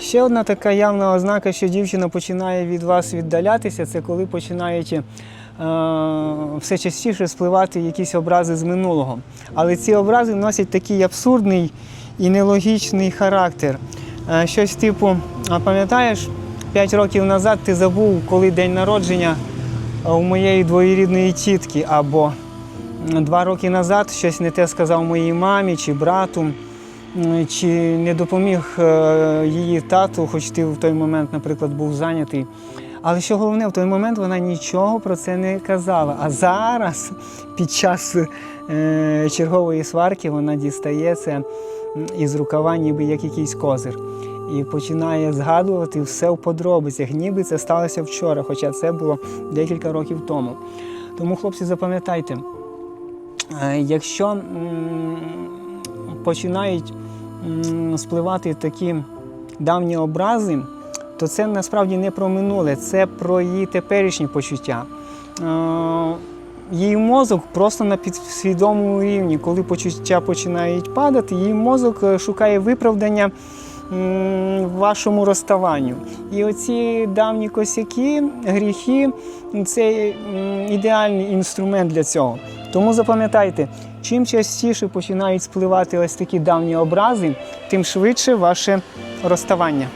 Ще одна така явна ознака, що дівчина починає від вас віддалятися, це коли починають е, все частіше спливати якісь образи з минулого. Але ці образи носять такий абсурдний і нелогічний характер. Е, щось типу, а пам'ятаєш, 5 років назад ти забув, коли день народження е, у моєї двоюрідної тітки, або два роки назад щось не те сказав моїй мамі чи брату. М, Чи не допоміг е, її тату, хоч ти в той момент, наприклад, був зайнятий. Але що головне, в той момент вона нічого про це не казала. А зараз, під час е, чергової сварки, вона дістає це із рукава, ніби як якийсь козир. І починає згадувати все в подробицях, ніби це сталося вчора, хоча це було декілька років тому. Тому, хлопці, запам'ятайте, е, якщо починають спливати такі давні образи, то це насправді не про минуле, це про її теперішні почуття. Е, Її мозок просто на підсвідомому рівні, коли почуття починають падати, її мозок е, шукає виправдання вашому розставанню. І оці давні косяки, гріхи це ідеальний інструмент для цього. Тому запам'ятайте, чим частіше починають спливати ось такі давні образи, тим швидше ваше розставання.